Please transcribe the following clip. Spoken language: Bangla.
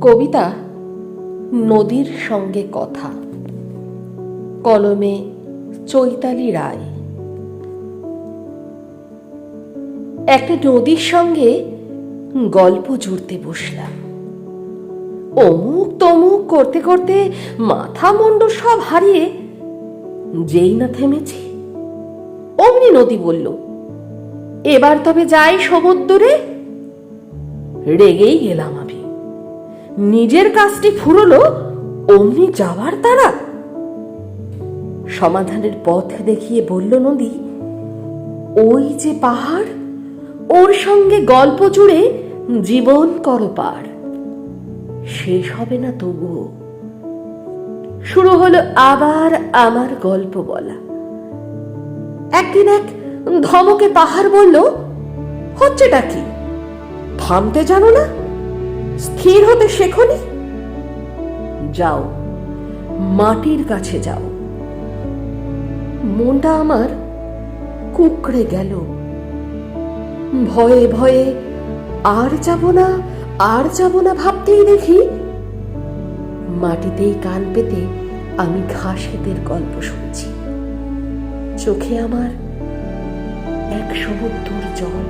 কবিতা নদীর সঙ্গে কথা। কলমে চৈতালি রায়। একটা নদীর সঙ্গে গল্প জুড়তে বসলাম। অমুক তমুক করতে করতে মাথা মুন্ড সব হারিয়ে যেই না থেমেছি, অমনি নদী বলল, এবার তবে যাই সমুদ্রে। রেগেই গেলাম আমি। নিজের কাজটি ফুরলো, অমনি যাওয়ার তারা। সমাধানের পথ দেখিয়ে বলল নদী ওই যে পাহাড়, ওর সঙ্গে গল্প জুড়ে জীবন করো পার। শেষ হবে না তবুও। শুরু হলো আবার আমার গল্প বলা। একদিন এক ধমকে পাহাড় বলল, হচ্ছেটা কি? থামতে জানো না? স্থির হতে শেখনি যাও, মাটির কাছে যাও। মনটা আমার কুকড়ে গেল। ভয়ে ভয়ে আর যাব না, আর যাব না ভাবতেই দেখি মাটিতেই কান পেতে আমি ঘাসেদের গল্প শুনছি। চোখে আমার এক সমুদ্র জল